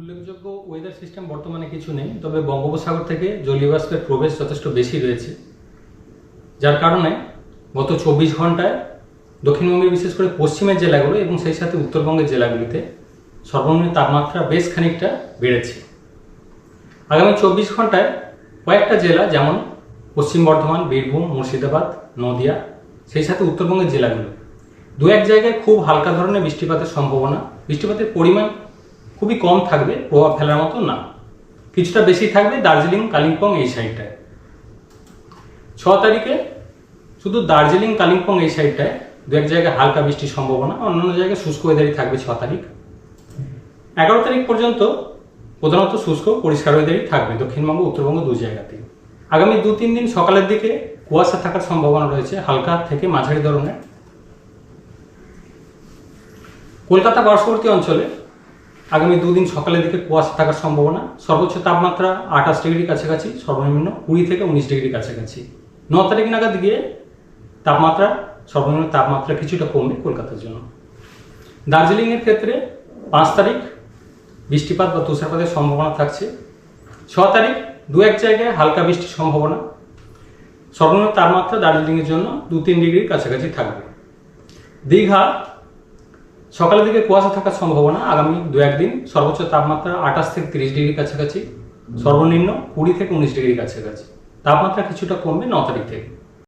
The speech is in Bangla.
উল্লেখযোগ্য ওয়েদার সিস্টেম বর্তমানে কিছু নেই, তবে বঙ্গোপসাগর থেকে জলীয় বাষ্পের প্রবেশ যথেষ্ট বেশি রয়েছে যার কারণে গত চব্বিশ ঘন্টায় দক্ষিণবঙ্গের, বিশেষ করে পশ্চিমের জেলাগুলো এবং সেই সাথে উত্তরবঙ্গের জেলাগুলিতে সর্বনিম্ন তাপমাত্রা বেশ খানিকটা বেড়েছে। আগামী চব্বিশ ঘন্টায় কয়েকটা জেলা, যেমন পশ্চিম বর্ধমান, বীরভূম, মুর্শিদাবাদ, নদিয়া, সেই সাথে উত্তরবঙ্গের জেলাগুলো। দু এক জায়গায় খুব হালকা ধরনের বৃষ্টিপাতের সম্ভাবনা। বৃষ্টিপাতের পরিমাণ খুবই কম থাকবে, প্রভাব ফেলার মতো না। কিছুটা বেশি থাকবে দার্জিলিং, কালিম্পং এই সাইডটায়। ছ তারিখে শুধু দার্জিলিং, কালিম্পং এই সাইডটায় দু এক জায়গায় হালকা বৃষ্টির সম্ভাবনা, অন্যান্য জায়গায় শুষ্ক ওয়েদারই থাকবে ছ তারিখ। এগারো তারিখ পর্যন্ত প্রধানত শুষ্ক, পরিষ্কার ওয়েদারই থাকবে, দক্ষিণবঙ্গ, উত্তরবঙ্গ দু জায়গাতেই। আগামী দু তিন দিন সকালের দিকে কুয়াশা থাকার সম্ভাবনা রয়েছে, হালকা থেকে মাঝারি ধরনের। কলকাতা পার্শ্ববর্তী অঞ্চলে আগামী দুদিন সকালের দিকে কুয়াশা থাকার সম্ভাবনা। সর্বোচ্চ তাপমাত্রা আঠাশ ডিগ্রি কাছাকাছি, সর্বনিম্ন কুড়ি থেকে উনিশ ডিগ্রি কাছাকাছি। ন তারিখ নাগাদ গিয়ে তাপমাত্রা, সর্বনিম্ন তাপমাত্রা কিছুটা কমবে কলকাতার জন্য। দার্জিলিংয়ের ক্ষেত্রে পাঁচ তারিখ বৃষ্টিপাত বা তুষারপাতের সম্ভাবনা থাকছে। ছ তারিখ দু এক জায়গায় হালকা বৃষ্টির সম্ভাবনা। সর্বনিম্ন তাপমাত্রা দার্জিলিংয়ের জন্য দু তিন ডিগ্রির কাছাকাছি থাকবে। দীঘা সকালের দিকে কুয়াশা থাকার সম্ভাবনা আগামী দু একদিন সর্বোচ্চ তাপমাত্রা আঠাশ থেকে তিরিশ ডিগ্রি কাছাকাছি, সর্বনিম্ন কুড়ি থেকে উনিশ ডিগ্রি কাছাকাছি। তাপমাত্রা কিছুটা কমবে ন তারিখ থেকে।